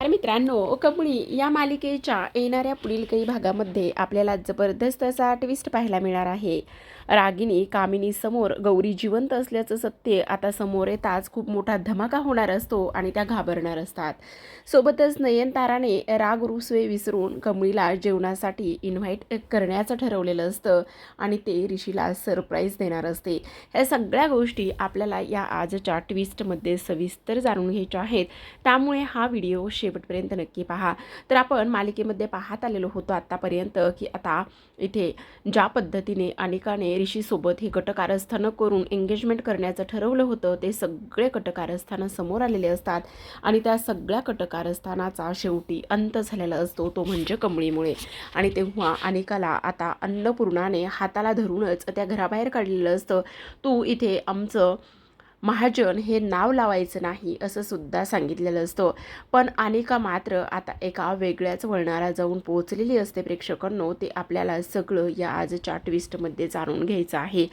तर मित्रांनो कबळी या मालिकेच्या येणाऱ्या पुढील काही भागामध्ये आपल्याला जबरदस्त असा ट्विस्ट पाहायला मिळणार आहे. रागिनी कामिनी समोर गौरी जिवंत असल्याचं सत्य आता समोर येताच खूप मोठा धमाका होणार असतो आणि त्या घाबरणार असतात. सोबतच नयनताराने राग रुसवे विसरून कमळीला जेवणासाठी इन्व्हाइट करण्याचं ठरवलेलं असतं आणि ते ऋषीला सरप्राईज देणार असते. ह्या सगळ्या गोष्टी आपल्याला या आजच्या ट्विस्टमध्ये सविस्तर जाणून घ्यायच्या आहेत. त्यामुळे हा व्हिडिओ शेवटपर्यंत नक्की पहा. तर आपण मालिकेमध्ये पाहत आलेलो होतो आत्तापर्यंत की आता इथे ज्या पद्धतीने अनेकाने ऋषीसोबत हे कटकारस्थानं करून एंगेजमेंट करण्याचं ठरवलं होतं ते सगळे कटकारस्थानं समोर आलेले असतात आणि त्या सगळ्या कटकारस्थानाचा शेवटी अंत झालेला असतो तो म्हणजे कमळीमुळे. आणि तेव्हा अनेकाला आता अन्नपूर्णाने हाताला धरूनच त्या घराबाहेर काढलेलं असतं. तू इथे आमचं महाजन हे नाव लावायचं नाही असं सुद्धा सांगितलेलं असतं. पण अनिका मात्र आता एका वेगळ्याच वळणाला जाऊन पोहोचलेली असते प्रेक्षकांनो. ते आपल्याला सगळं या आजच्या ट्विस्टमध्ये जाणून घ्यायचं आहे.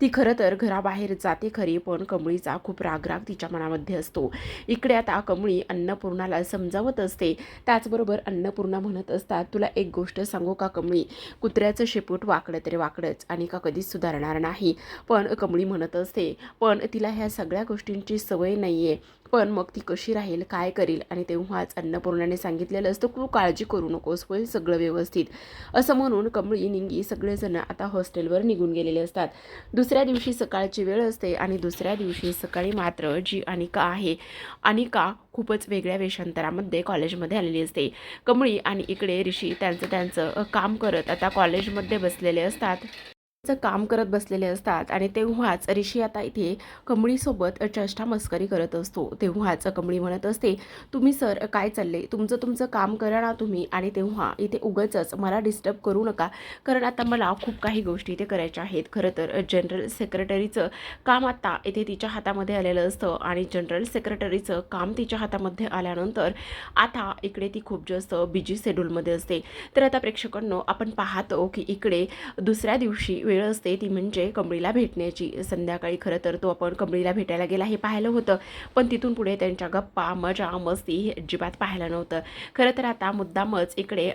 ती खरं तर घराबाहेर जाते खरी पण कमळीचा खूप रागराग तिच्या मनामध्ये असतो. इकडे आता कमळी अन्नपूर्णाला समजावत असते. त्याचबरोबर अन्नपूर्णा म्हणत असतात तुला एक गोष्ट सांगू का कमळी? कुत्र्याचं शेपूट वाकडं तरी वाकडंच. अनिका कधीच सुधारणार नाही. पण कमळी म्हणत असते पण तिला ह्या सगळ्या गोष्टींची सवय नाही आहे पण मग ती कशी राहील काय करील? आणि तेव्हाच अन्नपूर्णाने सांगितलेलं असतं तू काळजी करू नकोस होईल सगळं व्यवस्थित. असं म्हणून कमळी निंगी सगळेजण आता हॉस्टेलवर निघून गेलेले असतात. दुसऱ्या दिवशी सकाळची वेळ असते आणि दुसऱ्या दिवशी सकाळी मात्र जी अनिका आहे अनिका खूपच वेगळ्या वेषांतरामध्ये कॉलेजमध्ये आलेली असते. कमळी आणि इकडे ऋषी त्यांचं त्यांचं काम करत आता कॉलेजमध्ये बसलेले असतात. चं काम करत बसलेले असतात आणि तेव्हाच ऋषी आता इथे कमळीसोबत चष्टा मस्करी करत असतो. तेव्हाच कमळी म्हणत असते तुम्ही सर काय चालले तुमचं तुमचं काम करा ना तुम्ही आणि तेव्हा इथे उगचच मला डिस्टर्ब करू नका. कारण आता मला खूप काही गोष्टी इथे करायच्या आहेत. खरं तर जनरल सेक्रेटरीचं काम आता इथे तिच्या हातामध्ये आलेलं असतं आणि जनरल सेक्रेटरीचं काम तिच्या हातामध्ये आल्यानंतर आता इकडे ती खूप जास्त बिजी शेड्यूलमध्ये असते. तर आता प्रेक्षकांनो आपण पाहतो की इकडे दुसऱ्या दिवशी वेळ असते ती म्हणजे कमळीला भेटण्याची. संध्याकाळी खरं तर तो आपण कमळीला भेटायला गेला हे पाहिलं होतं. पण तिथून पुढे त्यांच्या गप्पा मजा मस्ती हे अजिबात पाहिलं नव्हतं. खरं तर आता मुद्दामच इकडे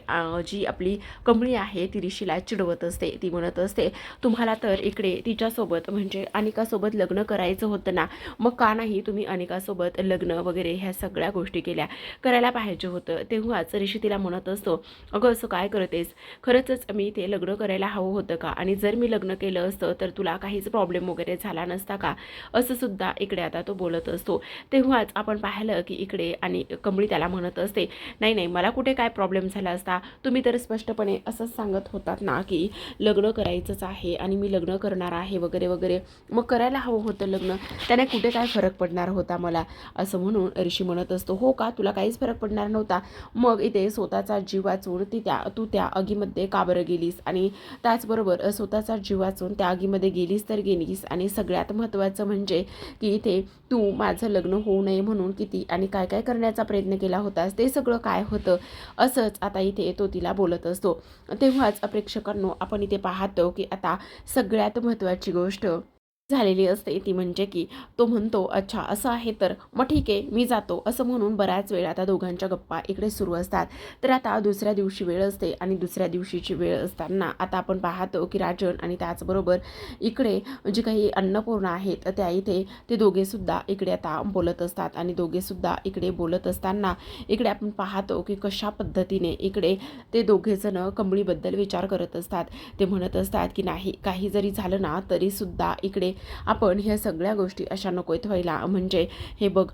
जी आपली कमळी आहे ती ऋषीला चिडवत असते. ती म्हणत असते तुम्हाला तर इकडे तिच्यासोबत म्हणजे अनिकासोबत लग्न करायचं होतं ना? मग का नाही तुम्ही अनिकासोबत लग्न वगैरे ह्या सगळ्या गोष्टी केल्या? करायला पाहिजे होतं. तेव्हाच ऋषी तिला म्हणत असतो अगं असं काय करतेस? खरंच मी ते लग्न करायला हवं होतं का? आणि जर मी लग्न केलं असतं तर तुला काहीच प्रॉब्लेम वगैरे झाला नसता का? असं सुद्धा इकडे आता तो बोलत असतो. तेव्हाच आपण पाहिलं की इकडे आणि कमळी त्याला म्हणत असते नाही नाही मला कुठे काय प्रॉब्लेम झाला असता? तुम्ही तर स्पष्टपणे असंच सांगत होतात ना की लग्न करायचंच आहे आणि मी लग्न करणार आहे वगैरे वगैरे. मग करायला हवं होतं लग्न. त्याने कुठे काय फरक पडणार होता मला? असं म्हणून ऋषी म्हणत असतो हो का? तुला काहीच फरक पडणार नव्हता. मग इथे स्वतःचा जीव वाचून ती त्या तू त्या आगीमध्ये काबरं गेलीस आणि त्याचबरोबर स्वतःचा जीव वाचून त्या आगीमध्ये गेलीस तर गेलीस. आणि सगळ्यात महत्त्वाचं म्हणजे की इथे तू माझं लग्न होऊ नये म्हणून किती आणि काय काय करण्याचा प्रयत्न केला होतास ते सगळं काय होतं असंच आता इथे तो तिला बोलत असतो. तेव्हाच प्रेक्षकांनो आपण इथे पाहतो की आता सगळ्यात महत्त्वाची गोष्ट झालेली असते. ती म्हणजे की तो म्हणतो अच्छा असं आहे तर मग ठीक आहे मी जातो. असं म्हणून बऱ्याच वेळ आता दोघांच्या गप्पा इकडे सुरू असतात. तर आता दुसऱ्या दिवशी वेळ असते आणि दुसऱ्या दिवशीची वेळ असताना आता आपण पाहतो की राजन आणि त्याचबरोबर इकडे जे काही अन्नपूर्णा आहेत त्या इथे ते दोघेसुद्धा इकडे आता बोलत असतात आणि दोघेसुद्धा इकडे बोलत असताना इकडे आपण पाहतो की कशा पद्धतीने इकडे ते दोघेजणं कमळीबद्दल विचार करत असतात. ते म्हणत असतात की नाही काही जरी झालं ना तरीसुद्धा इकडे आपण ह्या सगळ्या गोष्टी अशा नकोत व्हायला. म्हणजे हे बघ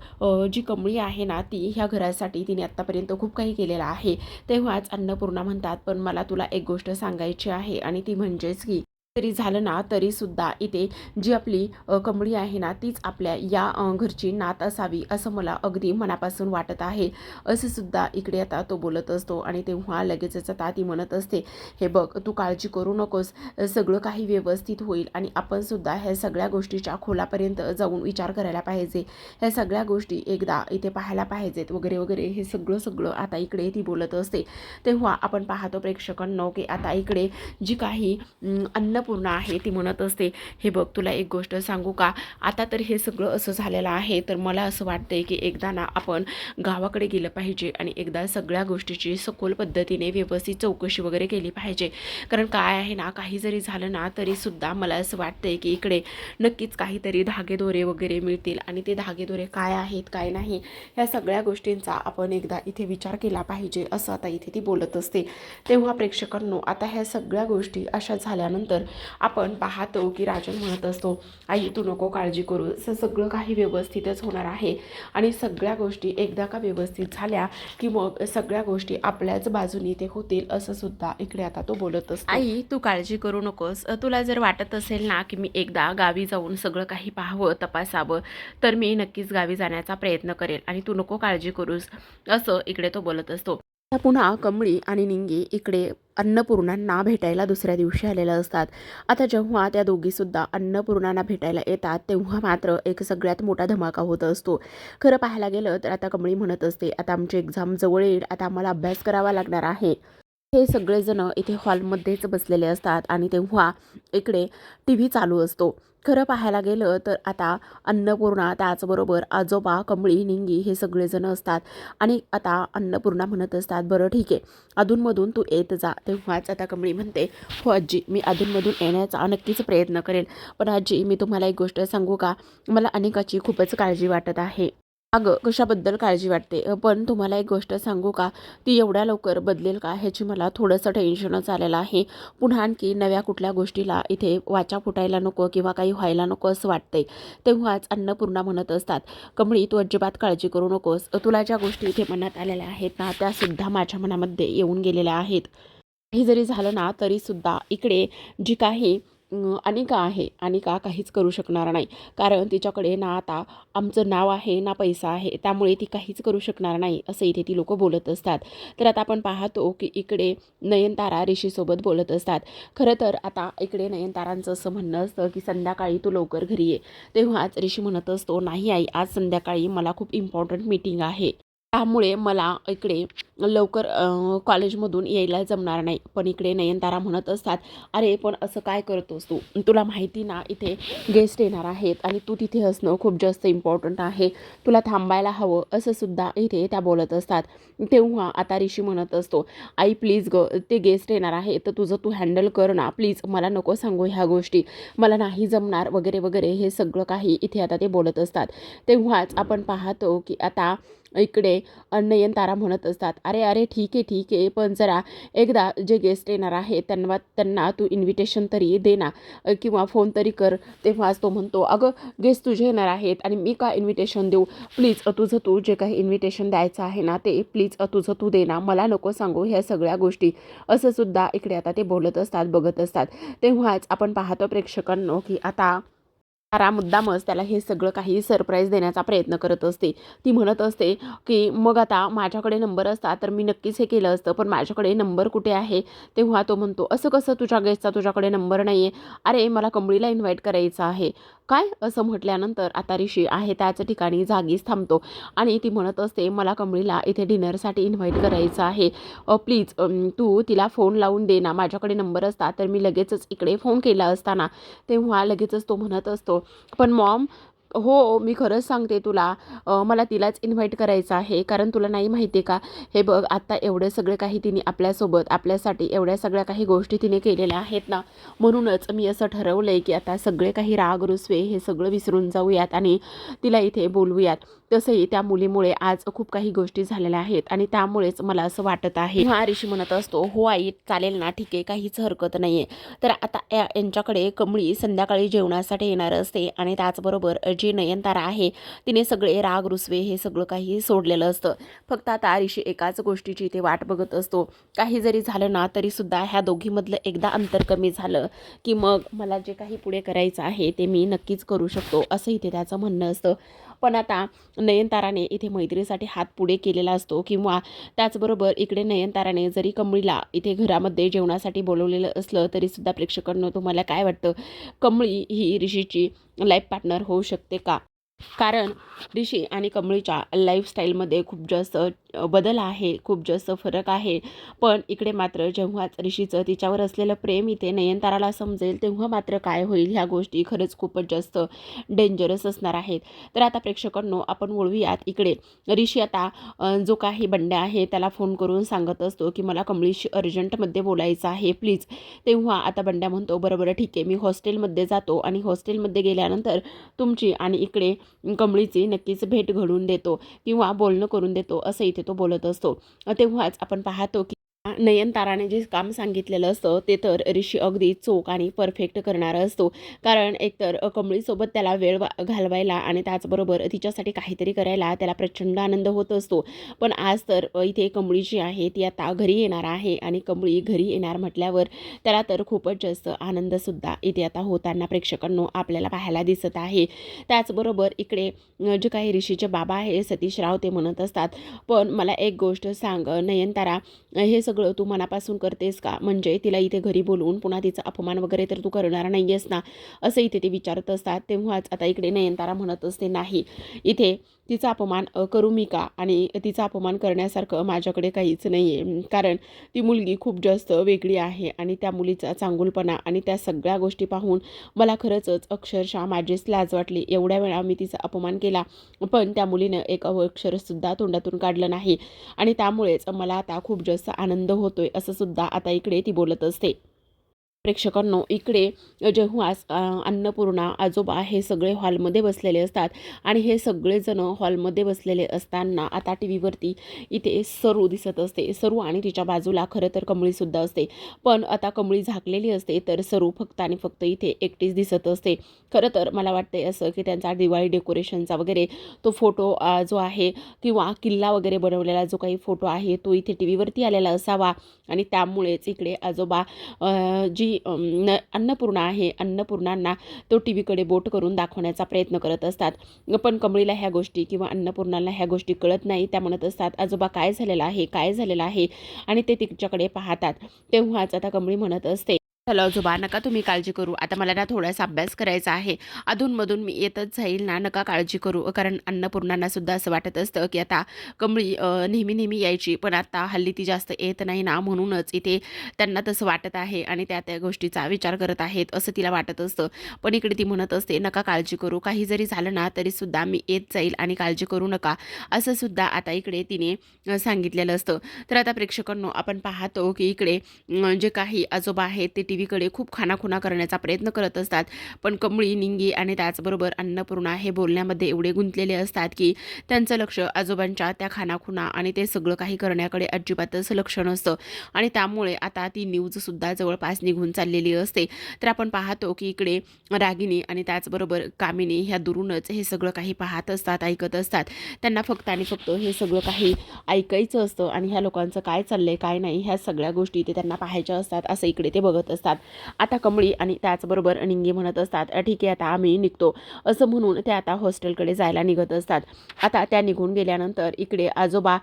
जी कमळी आहे ना ती ह्या घरासाठी तिने आत्तापर्यंत खूप काही केलेलं आहे. तेव्हाच अन्नपूर्णा म्हणतात पण मला तुला एक गोष्ट सांगायची आहे आणि ती म्हणजेच की तरी झालं ना तरीसुद्धा इथे जी आपली अ, कमळी आहे ना तीच आपल्या या घरची नात असावी असं मला अगदी मनापासून वाटत आहे. असं सुद्धा इकडे आता तो बोलत असतो आणि तेव्हा लगेचच आता ती म्हणत असते हे बघ तू काळजी करू नकोस. सगळं काही व्यवस्थित होईल आणि आपण सुद्धा ह्या सगळ्या गोष्टीच्या खोलापर्यंत जाऊन विचार करायला पाहिजे. ह्या सगळ्या गोष्टी एकदा इथे पाहायला पाहिजेत वगैरे वगैरे हे सगळं सगळं आता इकडे ती बोलत असते. तेव्हा आपण पाहतो प्रेक्षकांनो की आता इकडे जी काही अन्न पूर्ण आहे ती म्हणत असते हे बघ तुला एक गोष्ट सांगू का? आता तर हे सगळं असं झालेलं आहे तर मला असं वाटतंय की एकदा ना आपण गावाकडे गेलं पाहिजे आणि एकदा सगळ्या गोष्टीची सखोल पद्धतीने व्यवस्थित चौकशी वगैरे केली पाहिजे. कारण काय आहे ना काही जरी झालं ना तरीसुद्धा मला असं वाटतंय की इकडे नक्कीच काहीतरी धागेदोरे वगैरे मिळतील आणि ते धागेदोरे काय आहेत काय नाही ह्या सगळ्या गोष्टींचा आपण एकदा इथे विचार केला पाहिजे असं आता इथे ती बोलत असते. तेव्हा प्रेक्षकांनो आता ह्या सगळ्या गोष्टी अशा झाल्यानंतर आपण पाहतो की राजन म्हणत असतो आई तू नको काळजी करू. सगळं काही व्यवस्थितच होणार आहे. आणि सगळ्या गोष्टी एकदा का व्यवस्थित झाल्या की मग सगळ्या गोष्टी आपल्याच बाजूनी ते होतील असं सुद्धा इकडे आता तो बोलत असतो. आई तू काळजी करू नकोस. तुला जर वाटत असेल ना की मी एकदा गावी जाऊन सगळं काही पाहावं तपासावं तर मी नक्कीच गावी जाण्याचा प्रयत्न करेल आणि तू नको काळजी करूस असं इकडे तो बोलत असतो. आता पुन्हा कमळी आणि निंगी इकडे अन्नपूर्णांना भेटायला दुसऱ्या दिवशी आलेल्या असतात. आता जेव्हा त्या दोघीसुद्धा अन्नपूर्णांना भेटायला येतात तेव्हा मात्र एक सगळ्यात मोठा धमाका होत असतो. खरं पाहायला गेलं तर आता कमळी म्हणत असते आता आमची एक्झाम जवळ येईल आता आम्हाला अभ्यास करावा लागणार आहे. हे सगळेजण इथे हॉलमध्येच बसलेले असतात आणि तेव्हा इकडे टी व्ही चालू असतो. खरं पाहायला गेलं तर आता अन्नपूर्णा त्याचबरोबर आजोबा कमळी निंगी हे सगळेजण असतात. आणि आता अन्नपूर्णा म्हणत असतात बरं ठीक आहे. अधूनमधून तू येत जा. तेव्हाच आता कमळी म्हणते हो आजी मी अधूनमधून येण्याचा नक्कीच प्रयत्न करेल पण आजी मी तुम्हाला एक गोष्ट सांगू का? मला अनेकाची खूपच काळजी वाटत आहे. अगं कशाबद्दल काळजी वाटते? पण तुम्हाला एक गोष्ट सांगू का? ती एवढ्या लवकर बदलेल का? ह्याची मला थोडंसं टेन्शनच आलेलं आहे. पुन्हा आणखी नव्या कुठल्या गोष्टीला इथे वाचा फुटायला नको किंवा काही व्हायला नको असं वाटतंय. तेव्हाच अन्नपूर्णा म्हणत असतात कमळी तू अजिबात काळजी करू नकोस. तुला ज्या गोष्टी इथे मनात आलेल्या आहेत ना त्यासुद्धा माझ्या मनामध्ये येऊन गेलेल्या आहेत. हे जरी झालं ना तरीसुद्धा इकडे जी काही अनिका आहे? अनिका काहीच करू शकणार नाही? कारण तिच्याकडे ना आता आमचं नाव आहे ना पैसा आहे त्यामुळे ती काहीच करू शकणार नाही असं इथे ती लोक बोलत असतात. तर आता आपण पाहतो की इकडे नयनतारा ऋषीसोबत बोलत असतात. खरं तर आता इकडे नयनतारांचं असं म्हणणं असतं की संध्याकाळी तू लवकर घरी ये. तेव्हाच ऋषी म्हणत असतो नाही आई आज संध्याकाळी मला खूप इम्पॉर्टंट मीटिंग आहे. त्यामुळे मला इकडे लवकर कॉलेजमधून यायला जमणार नाही. पण इकडे नयनतारा म्हणत असतात अरे पण असं काय करतोस तू? तुला माहिती ना इथे गेस्ट येणार आहेत आणि तू तिथे असणं खूप जास्त इम्पॉर्टंट आहे. तुला थांबायला हवं. असं सुद्धा इथे त्या बोलत असतात. तेव्हा आता ऋषी म्हणत असतो आई प्लीज ग ते गेस्ट येणार आहे तर तुझं तू हँडल कर ना. प्लीज मला नको सांगू ह्या गोष्टी. मला नाही जमणार वगैरे वगैरे हे सगळं काही इथे आता ते बोलत असतात. तेव्हाच आपण पाहतो की आता इकडे नयनतारा म्हणत असतात. अरे अरे ठीक आहे ठीक आहे पण जरा एकदा जे गेस्ट येणार आहे त्यांना त्यांना तू इन्व्हिटेशन तरी दे ना. किंवा फोन तरी कर. तेव्हाच तो म्हणतो अगं गेस्ट तुझे येणार आहेत आणि मी का इन्व्हिटेशन देऊ? प्लीज तुझं तू जे काही इन्व्हिटेशन द्यायचं आहे ना ते प्लीज तुझं तू दे ना. मला नको सांगू ह्या सगळ्या गोष्टी. असंसुद्धा इकडे आता ते बोलत असतात बघत असतात. तेव्हाच आपण पाहतो प्रेक्षकांनो की आता तारा मुद्दामच त्याला हे सगळं काही सरप्राईज देण्याचा प्रयत्न करत असते. ती म्हणत असते की मग आता माझ्याकडे नंबर असता तर मी नक्कीच हे केलं असतं पण माझ्याकडे नंबर कुठे आहे? तेव्हा तो म्हणतो असं कसं? तुझ्या गेस्टचा तुझ्याकडे नंबर नाही आहे अरे मला कमळीला इन्व्हाइट करायचं आहे. काय असं म्हटल्यानंतर आता ऋषी आहे त्याच ठिकाणी जागीच थांबतो. आणि ती म्हणत असते मला कमळीला इथे डिनरसाठी इन्व्हाइट करायचं आहे. प्लीज तू तिला फोन लावून दे ना. माझ्याकडे नंबर असता तर मी लगेचच इकडे फोन केला असताना तेव्हा लगेचच तो म्हणत असतो पण मॉम हो मी खरंच सांगते तुला. मला तिलाच इन्व्हाइट करायचं आहे. कारण तुला नाही माहिती आहे का? हे बघ आत्ता एवढं सगळं काही तिने आपल्यासोबत आपल्यासाठी एवढ्या सगळ्या काही गोष्टी तिने केलेल्या आहेत ना. म्हणूनच मी असं ठरवलं आहे की आता सगळे काही राग रुसवे हे सगळं विसरून जाऊयात आणि तिला इथे बोलवूयात. तसंही त्या मुलीमुळे आज खूप काही गोष्टी झालेल्या आहेत आणि त्यामुळेच मला असं वाटत आहे. हा ऋषी म्हणत असतो हो आई चालेल ना ठीक आहे काहीच हरकत नाही आहे तर आता या- यांच्याकडे कमळी संध्याकाळी जेवणासाठी येणार असते आणि त्याचबरोबर जी नयनतारा आहे तिने सगळे राग रुसवे हे सगळं काही सोडलेलं असतं. फक्त आता ऋषी एकाच गोष्टीची इथे वाट बघत असतो. काही जरी झालं ना तरीसुद्धा ह्या दोघीमधलं एकदा अंतर कमी झालं की मग मला जे काही पुढे करायचं आहे ते मी नक्कीच करू शकतो असं इथे त्याचं म्हणणं असतं. पण आता नयनताराने इथे मैत्रीसाठी हात पुढे केलेला असतो किंवा त्याचबरोबर इकडे नयनताराने जरी कमळीला इथे घरामध्ये जेवणासाठी बोलवलेलं असलं तरीसुद्धा प्रेक्षकांना तुम्हाला काय वाटतं? कमळी ही ऋषीची लाईफ पार्टनर होऊ शकते का? कारण ऋषी आणि कमळीच्या लाईफस्टाईलमध्ये खूप जास्त बदल आहे खूप जास्त फरक आहे. पण इकडे मात्र जेव्हाच ऋषीचं तिच्यावर असलेलं प्रेम इथे नयनताराला समजेल तेव्हा मात्र काय होईल ह्या गोष्टी खरंच खूपच जास्त डेंजरस असणार आहेत. तर आता प्रेक्षकांनो आपण वळूयात इकडे. ऋषी आता जो काही बंड्या आहे त्याला फोन करून सांगत असतो की मला कमळीशी अर्जंटमध्ये बोलायचं आहे प्लीज तेव्हा आता बंड्या म्हणतो बरं बरं ठीक आहे मी हॉस्टेलमध्ये जातो आणि हॉस्टेलमध्ये गेल्यानंतर तुमची आणि इकडे कमळीची नक्कीच भेट घडून देतो किंवा बोलणं करून देतो असं इथे तो बोलत असतो. तेव्हाच आपण पाहतो की नयनताराने जे काम सांगितलेलं असतं ते तर ऋषी अगदी चोख आणि परफेक्ट करणारा असतो. कारण एकतर कमळीसोबत त्याला वेळ वा- घालवायला आणि त्याचबरोबर तिच्यासाठी काहीतरी करायला त्याला प्रचंड आनंद होत असतो. पण आज तर इथे कमळी जी आहे ती आता घरी येणार आहे आणि कमळी घरी येणार म्हटल्यावर त्याला तर खूपच जास्त आनंदसुद्धा इथे आता होताना प्रेक्षकांनो आपल्याला पाहायला दिसत आहे. त्याचबरोबर इकडे जे काही ऋषीचे बाबा आहे सतीश राव ते म्हणत असतात पण मला एक गोष्ट सांग नयनतारा हे सगळं सगळं तू मनापासून करतेस का? म्हणजे तिला इथे घरी बोलवून पुन्हा तिचा अपमान वगैरे तर तू करणार नाही आहेस ना? असं इथे ते विचारत असतात. तेव्हाच आता इकडे नयनतारा म्हणत असते नाही इथे तिचा अपमान करू मी का? आणि तिचा अपमान करण्यासारखं माझ्याकडे काहीच नाही आहे कारण ती मुलगी खूप जास्त वेगळी आहे आणि त्या मुलीचा चांगुलपणा आणि त्या सगळ्या गोष्टी पाहून मला खरंचच अक्षरशः माझीच लाज वाटली. एवढ्या वेळा मी तिचा अपमान केला पण त्या मुलीनं एक अक्षरसुद्धा तोंडातून काढलं नाही. आणि त्यामुळेच मला आता खूप जास्त आनंद होतोय असंसुद्धा आता इकडे ती बोलत असते. प्रेक्षकांनो इकडे जेव्हा अन्नपूर्णा आजोबा हे सगळे हॉलमध्ये बसलेले असतात आणि हे सगळेजण हॉलमध्ये बसलेले असताना आता टी व्हीवरती इथे सरू दिसत असते. सरू आणि तिच्या बाजूला खरं तर कमळीसुद्धा असते. पण आता कमळी झाकलेली असते तर सरू फक्त आणि फक्त इथे एकटीच दिसत असते. खरं तर मला वाटते असं की त्यांचा दिवाळी डेकोरेशनचा वगैरे तो फोटो जो आहे किंवा किल्ला वगैरे बनवलेला जो काही फोटो आहे तो इथे टी व्हीवरती आलेला असावा. आणि त्यामुळेच इकडे आजोबा जी जी न अन्नपूर्णा आहे अन्नपूर्णांना तो टी व्हीकडे बोट करून दाखवण्याचा प्रयत्न करत असतात. पण कमळीला ह्या गोष्टी किंवा अन्नपूर्णाला ह्या गोष्टी कळत नाही. त्या म्हणत असतात आजोबा काय झालेलं आहे? काय झालेलं आहे? आणि ते तिच्याकडे पाहतात. तेव्हाच आता कमळी म्हणत असते हॅलो आजोबा नका तुम्ही काळजी करू. आता मला ना थोडासा अभ्यास करायचा आहे. अधूनमधून मी येतच जाईल ना नका काळजी करू. कारण अन्नपूर्णांना सुद्धा असं वाटत असतं की आता कमळी नेहमी नेहमी यायची पण आता हल्ली ती जास्त येत नाही ना म्हणूनच इथे त्यांना तसं वाटत आहे आणि त्या त्या गोष्टीचा विचार करत आहेत असं तिला वाटत असतं. पण इकडे ती म्हणत असते नका काळजी करू. काही जरी झालं ना तरीसुद्धा मी येत जाईल आणि काळजी करू नका. असं सुद्धा आता इकडे तिने सांगितलेलं असतं. तर आता प्रेक्षकांनो आपण पाहतो की इकडे जे काही आजोबा आहेत ते टी व्हीकडे खूप खानाखुणा करण्याचा प्रयत्न करत असतात. पण कमळी निंगी आणि त्याचबरोबर अन्नपूर्णा हे बोलण्यामध्ये एवढे गुंतलेले असतात की त्यांचं लक्ष आजोबांच्या त्या खानाखुणा आणि ते सगळं काही करण्याकडे अजिबातच लक्ष नसतं. आणि त्यामुळे आता ती न्यूजसुद्धा जवळपास निघून चाललेली असते. तर आपण पाहतो की इकडे रागिनी आणि त्याचबरोबर कामिनी ह्या दुरूनच हे सगळं काही पाहत असतात ऐकत असतात. त्यांना फक्त आणि फक्त हे सगळं काही ऐकायचं असतं आणि ह्या लोकांचं काय चाललंय काय नाही ह्या सगळ्या गोष्टी ते त्यांना पाहायच्या असतात. असं इकडे ते बघत असतात. आता कमळी आणि त्याचबरोबर निंगी म्हणत असतात ठीक आहे आता आम्ही निघतो. असं म्हणून ते आता हॉस्टेलकडे जायला निघत असतात. आता त्या निघून गेल्यानंतर इकडे आजोबा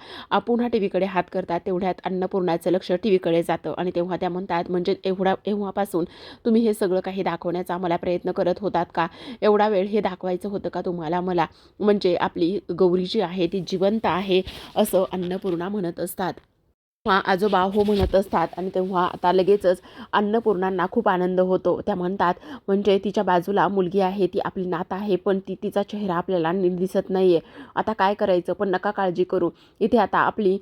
पुन्हा टी व्हीकडे हात करतात. तेवढ्यात अन्नपूर्णाचं लक्ष टी व्हीकडे जातं आणि तेव्हा त्या म्हणतात म्हणजे एवढा एव्हापासून तुम्ही हे सगळं काही दाखवण्याचा मला प्रयत्न करत होतात का? एवढा वेळ हे दाखवायचं होतं का तुम्हाला मला? म्हणजे आपली गौरी जी आहे ती जिवंत आहे असं अन्नपूर्णा म्हणत असतात. तेव्हा आजोबा हो म्हणत असतात आणि तेव्हा आता लगेचच अन्नपूर्णांना खूप आनंद होतो. त्या म्हणतात म्हणजे तिच्या बाजूला मुलगी आहे ती आपली नात आहे पण ती तिचा चेहरा आपल्याला नीट दिसत नाही आहे आता काय करायचं? पण नका काळजी करू. इथे आता आपली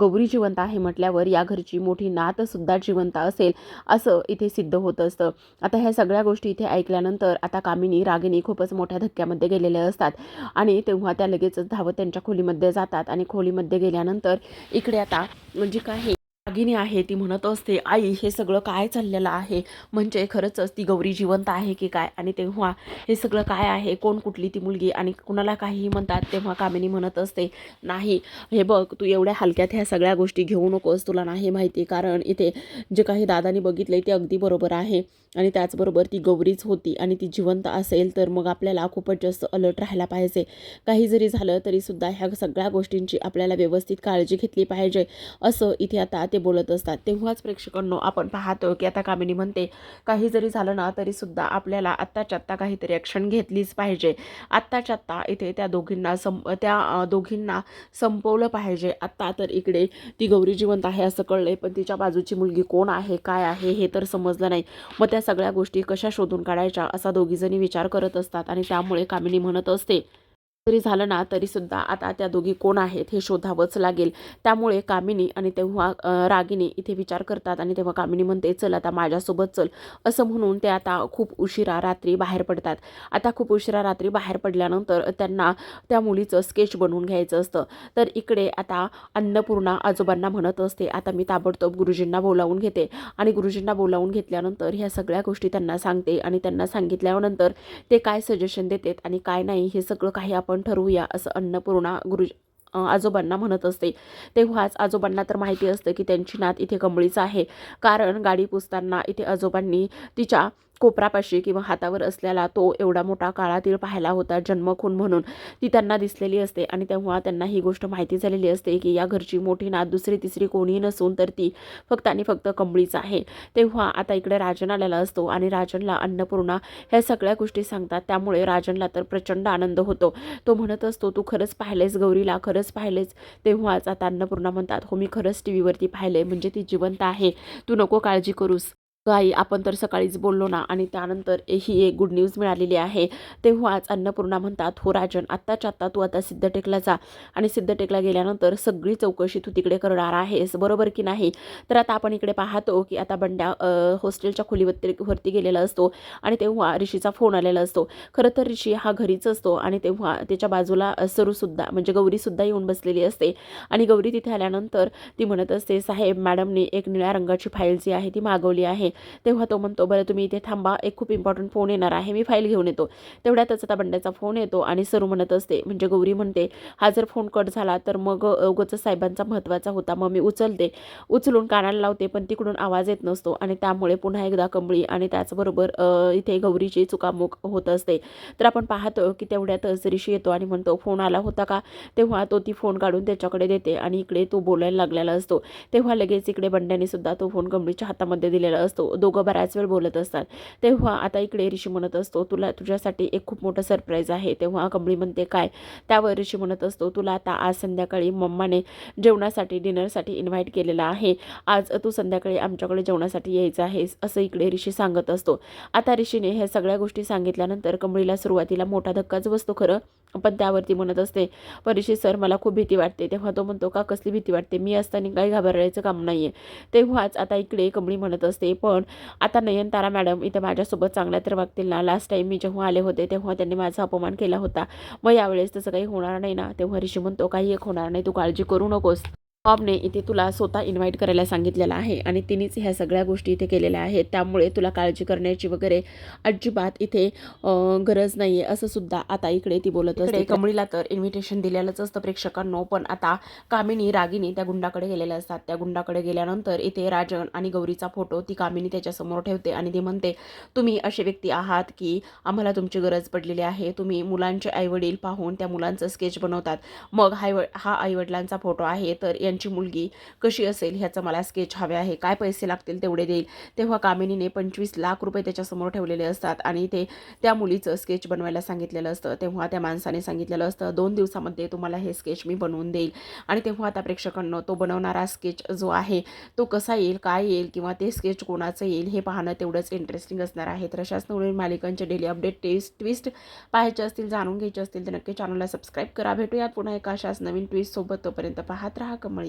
गौरी जिवंत आहे म्हटल्यावर या घरची मोठी नातसुद्धा जिवंत असेल असं इथे सिद्ध होत असतं. आता ह्या सगळ्या गोष्टी इथे ऐकल्यानंतर आता कामिनी रागिनी खूपच मोठ्या धक्क्यामध्ये गेलेल्या असतात. आणि तेव्हा त्या लगेचच धावत त्यांच्या खोलीमध्ये जातात आणि खोलीमध्ये गेल्यानंतर इकडे आता म्हणजे काही दागिनी आहे ती म्हणत असते आई हे सगळं काय चाललेलं आहे? म्हणजे खरंच ती गौरी जिवंत आहे की काय? आणि तेव्हा हे सगळं काय आहे? कोण कुठली ती मुलगी? आणि कुणाला काहीही म्हणतात तेव्हा कामिनी म्हणत असते नाही हे बघ तू एवढ्या हलक्यात ह्या सगळ्या गोष्टी घेऊ नकोस तुला नाही माहिती कारण इथे जे काही दादानी बघितले ते अगदी बरोबर आहे. आणि त्याचबरोबर ती गौरीच होती आणि ती जिवंत असेल तर मग आपल्याला खूपच जास्त अलर्ट राहायला पाहिजे. काही जरी झालं तरीसुद्धा ह्या सगळ्या गोष्टींची आपल्याला व्यवस्थित काळजी घेतली पाहिजे. असं इथे आता ते बोलत असतात. तेव्हाच प्रेक्षकांनो आपण पाहतो की आता कामिनी म्हणते काही जरी झालं ना तरीसुद्धा आपल्याला आत्ताच्या आत्ता काहीतरी ॲक्शन घेतलीच पाहिजे. आत्ताच्या आत्ता इथे त्या दोघींना सं त्या दोघींना संपवलं पाहिजे. आत्ता तर इकडे ती गौरी जिवंत आहे असं कळलंय पण तिच्या बाजूची मुलगी कोण आहे काय आहे हे तर समजलं नाही. मग त्या सगळ्या गोष्टी कशा शोधून काढायच्या असा दोघीजणी विचार करत असतात आणि त्यामुळे कामिनी म्हणत असते जरी झालं ना तरीसुद्धा आता त्या दोघी कोण आहेत हे शोधावंच लागेल. त्यामुळे कामिनी आणि तेव्हा रागिनी इथे विचार करतात आणि तेव्हा कामिनी म्हणते चल आता माझ्यासोबत चल. असं म्हणून ते आता खूप उशिरा रात्री बाहेर पडतात. आता खूप उशिरा रात्री बाहेर पडल्यानंतर त्यांना त्या मुलीचं स्केच बनवून घ्यायचं असतं. तर इकडे आता अन्नपूर्णा आजोबांना म्हणत असते आता मी ताबडतोब गुरुजींना बोलावून घेते. आणि गुरुजींना बोलावून घेतल्यानंतर ह्या सगळ्या गोष्टी त्यांना सांगते आणि त्यांना सांगितल्यानंतर ते काय सजेशन देतात आणि काय नाही हे सगळं काही आपण आपण ठरवूया असं अन्नपूर्णा गुरु आजोबांना म्हणत असते. तेव्हाच आजोबांना तर माहिती असतं की त्यांची नात इथे कमळीच आहे. कारण गाडी पुसताना इथे आजोबांनी तिच्या कोपरापाशी किंवा हातावर असलेला तो एवढा मोठा काळातील पाहिला होता जन्मखून म्हणून. ती त्यांना दिसलेली असते आणि तेव्हा त्यांना ही गोष्ट माहिती झालेली असते की या घरची मोठी नात दुसरी तिसरी कोणीही नसून तर ती फक्त आणि फक्त कंबळीच आहे. तेव्हा आता इकडे राजन आलेला असतो आणि राजनला अन्नपूर्णा ह्या सगळ्या गोष्टी सांगतात. त्यामुळे राजनला तर प्रचंड आनंद होतो. तो म्हणत असतो तू खरंच पाहिलेस गौरीला खरंच पाहिलेस. तेव्हाच आता अन्नपूर्णा म्हणतात हो मी खरंच टी व्हीवरती पाहिले म्हणजे ती जिवंत आहे. तू नको काळजी करूस. काही आपण तर सकाळीच बोललो ना आणि त्यानंतर ही एक गुड न्यूज मिळालेली आहे. तेव्हाच अन्नपूर्णा म्हणतात हो राजन आत्ताच्या आत्ता तू आता सिद्धटेकला जा आणि सिद्धटेकला गेल्यानंतर सगळी चौकशी तू तिकडे करणार आहेस बरोबर की नाही? तर आता आपण इकडे पाहतो की आता बंड्या हॉस्टेलच्या खोलीवरती वरती गेलेला असतो आणि तेव्हा ऋषीचा फोन आलेला असतो. खरं तर ऋषी हा घरीच असतो आणि तेव्हा त्याच्या बाजूला सरूसुद्धा म्हणजे गौरीसुद्धा येऊन बसलेली असते. आणि गौरी तिथे आल्यानंतर ती म्हणत असते साहेब मॅडमने एक निळ्या रंगाची फाईल जी आहे ती मागवली आहे. तेव्हा तो म्हणतो बरं तुम्ही इथे थांबा. एक खूप इम्पॉर्टंट फोन येणार आहे. मी फाईल घेऊन येतो. तेवढ्यातच आता बंड्याचा फोन येतो आणि सरू म्हणत असते म्हणजे गौरी म्हणते हा जर फोन कट झाला तर मग अ, साहेबांचा महत्त्वाचा होता. मग मी उचलते. उचलून कानाला लावते पण तिकडून आवाज येत नसतो आणि त्यामुळे पुन्हा एकदा कंबळी आणि त्याचबरोबर इथे गौरीची चुकामुक होत असते. तर आपण पाहतो की तेवढ्यातच ऋषी येतो आणि म्हणतो फोन आला होता का? तेव्हा तो ती फोन काढून त्याच्याकडे देते आणि इकडे तो बोलायला लागलेला असतो. तेव्हा लगेच इकडे बंड्याने सुद्धा तो फोन कंबळीच्या हातामध्ये दिलेला असतो. दोघं बऱ्याच वेळ बोलत असतात. तेव्हा आता इकडे ऋषी म्हणत असतो तुला तुझ्यासाठी एक खूप मोठं सरप्राईज आहे. तेव्हा कमळी म्हणते काय? त्यावर ऋषी म्हणत असतो तुला आता आज संध्याकाळी मम्माने जेवणासाठी डिनरसाठी इन्व्हाइट केलेला आहे. आज तू संध्याकाळी आमच्याकडे जेवणासाठी यायचं आहेस असं इकडे ऋषी सांगत असतो. आता ऋषीने ह्या सगळ्या गोष्टी सांगितल्यानंतर कंबळीला सुरुवातीला मोठा धक्काच बसतो खरं. पण त्यावरती म्हणत असते पण सर मला खूप भीती वाटते. तेव्हा तो म्हणतो का कसली भीती वाटते? मी असताना काही घाबरायचं काम नाही आहे तेव्हाच आता इकडे कमळी म्हणत असते पण पण आता नयनतारा मॅडम इथे माझ्यासोबत चांगल्या तर वागतील ना. लास्ट टाईम मी जेव्हा आले होते तेव्हा त्यांनी माझा अपमान केला होता. मग यावेळेस तसं काही होणार नाही ना. तेव्हा ऋषी म्हणतो काही एक होणार नाही. तू काळजी करू नकोस. बॉबने इथे तुला स्वतः इन्व्हाइट करायला सांगितलेलं आहे आणि तिनेच ह्या सगळ्या गोष्टी इथे केलेल्या आहेत. त्यामुळे तुला काळजी करण्याची वगैरे अजिबात इथे गरज नाही आहे असं सुद्धा आता इकडे ती बोलत असते. कमळीला तर इन्व्हिटेशन दिलेलंच असतं प्रेक्षकांनो पण आता कामिनी रागिनी त्या गुंडाकडे गेलेल्या असतात. त्या गुंडाकडे गेल्यानंतर इथे राजन आणि गौरीचा फोटो ती कामिनी त्याच्यासमोर ठेवते आणि ती म्हणते तुम्ही असे व्यक्ती आहात की आम्हाला तुमची गरज पडलेली आहे. तुम्ही मुलांचे आईवडील पाहून त्या मुलांचं स्केच बनवतात. मग हाय हा आईवडिलांचा फोटो आहे तर यांची मुलगी कशी असेल ह्याचं मला स्केच हवे आहे. काय पैसे लागतील तेवढे देईल. तेव्हा कामिनीने पंचवीस लाख रुपये त्याच्यासमोर ठेवलेले असतात आणि ते त्या मुलीचं स्केच बनवायला सांगितलेलं असतं. तेव्हा त्या माणसाने सांगितलेलं असतं दोन दिवसामध्ये तुम्हाला हे स्केच मी बनवून देईल. आणि तेव्हा आता प्रेक्षकांना तो बनवणारा स्केच जो आहे तो कसा येईल काय येईल किंवा ते स्केच कोणाचं येईल हे पाहणं तेवढंच इंटरेस्टिंग असणार आहे. तर अशाच नवीन मालिकांचे डेली अपडेट टेस्ट ट्विस्ट पाहायचे असतील जाणून घ्यायचे असतील तर नक्की चॅनलला सबस्क्राईब करा. भेटूयात पुन्हा एका अशाच नवीन ट्विस्टसोबत तोपर्यंत पाहत राहा कमळ